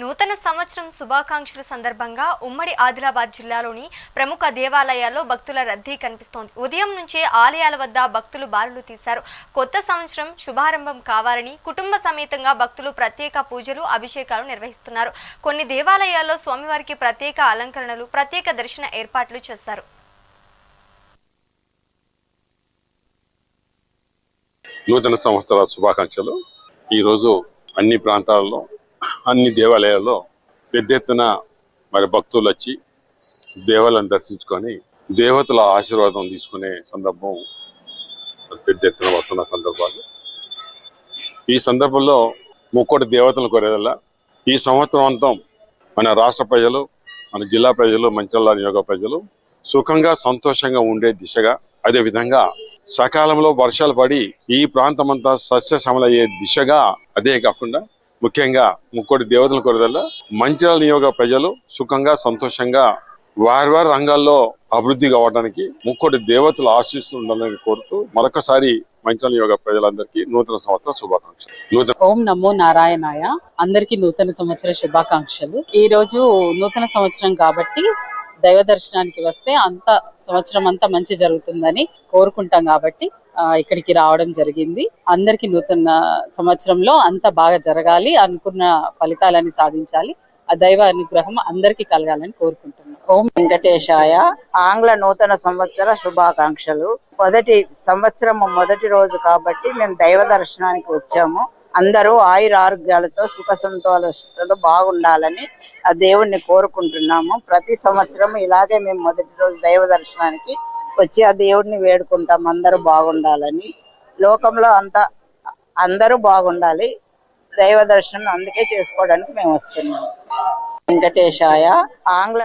నూతన సంవత్సరం శుభాకాంక్షల సందర్భంగా ఉమ్మడి ఆదిలాబాద్ జిల్లాలోని ప్రముఖ దేవాలయాల్లో భక్తుల రద్దీ కనిపిస్తోంది. ఉదయం నుంచే ఆలయాల వద్ద భక్తులు బారులు తీశారు. కొత్త సంవత్సరం శుభారంభం కావాలని కుటుంబ సమేతంగా భక్తులు ప్రత్యేక పూజలు అభిషేకాలు నిర్వహిస్తున్నారు. కొన్ని దేవాలయాల్లో స్వామివారికి ప్రత్యేక అలంకరణలు ప్రత్యేక దర్శన ఏర్పాట్లు చేశారు. నూతన సంవత్సర శుభాకాంక్షలు. ఈరోజు అన్ని ప్రాంతాల్లో అన్ని దేవాలయాల్లో పెద్ద ఎత్తున మరి భక్తులు వచ్చి దేవాలయం దర్శించుకొని దేవతల ఆశీర్వాదం తీసుకునే సందర్భం పెద్ద ఎత్తున వస్తున్న సందర్భాలు. ఈ సందర్భంలో ముక్కోటి దేవతలు కోరేదల్లా ఈ సంవత్సరం అంతం మన రాష్ట్ర ప్రజలు మన జిల్లా ప్రజలు మంచిర్యాల నియోగ ప్రజలు సుఖంగా సంతోషంగా ఉండే దిశగా అదే విధంగా సకాలంలో వర్షాలు పడి ఈ ప్రాంతమంతా సస్యశ్యామలయ్యే దిశగా అదే కాకుండా ముఖ్యంగా ముక్కోటి దేవతల కొరదల్ల మంచిర్యాల నియోగ ప్రజలు సుఖంగా సంతోషంగా వారి వారి రంగాల్లో అభివృద్ధి కావడానికి ముక్కోటి దేవతలు ఆశిస్తుండాలని కోరుతూ మరొకసారి మంచిర్యాల నియోగ ప్రజలందరికీ నూతన సంవత్సర శుభాకాంక్షలు. నూతన ఓం నమో నారాయణాయ. అందరికీ నూతన సంవత్సర శుభాకాంక్షలు. ఈ రోజు నూతన సంవత్సరం కాబట్టి దైవ దర్శనానికి వస్తే అంత సంవత్సరం అంతా మంచి జరుగుతుందని కోరుకుంటాం కాబట్టి ఇక్కడికి రావడం జరిగింది. అందరికీ నూతన సంవత్సరంలో అంత బాగా జరగాలి అనుకున్న ఫలితాలని సాధించాలి. ఆ దైవ అనుగ్రహం అందరికీ కలగాలని కోరుకుంటున్నాను ఓం వెంకటేశాయ. ఆంగ్ల నూతన సంవత్సర శుభాకాంక్షలు. మొదటి సంవత్సరం మొదటి రోజు కాబట్టి మేము దైవ దర్శనానికి వచ్చాము. అందరూ ఆయుర ఆరోగ్యాలతో సుఖ సంతోషాలతో బాగుండాలని ఆ దేవుణ్ణి కోరుకుంటున్నాము. ప్రతి సంవత్సరం ఇలాగే మేము మొదటి రోజు దైవ దర్శనానికి వచ్చి ఆ దేవుడిని వేడుకుంటాం. అందరూ బాగుండాలని. లోకంలో అంతా అందరూ బాగుండాలి. దైవ దర్శనం అందుకే చేసుకోవడానికి మేము వస్తున్నాము వెంకటేశాయ ఆంగ్ల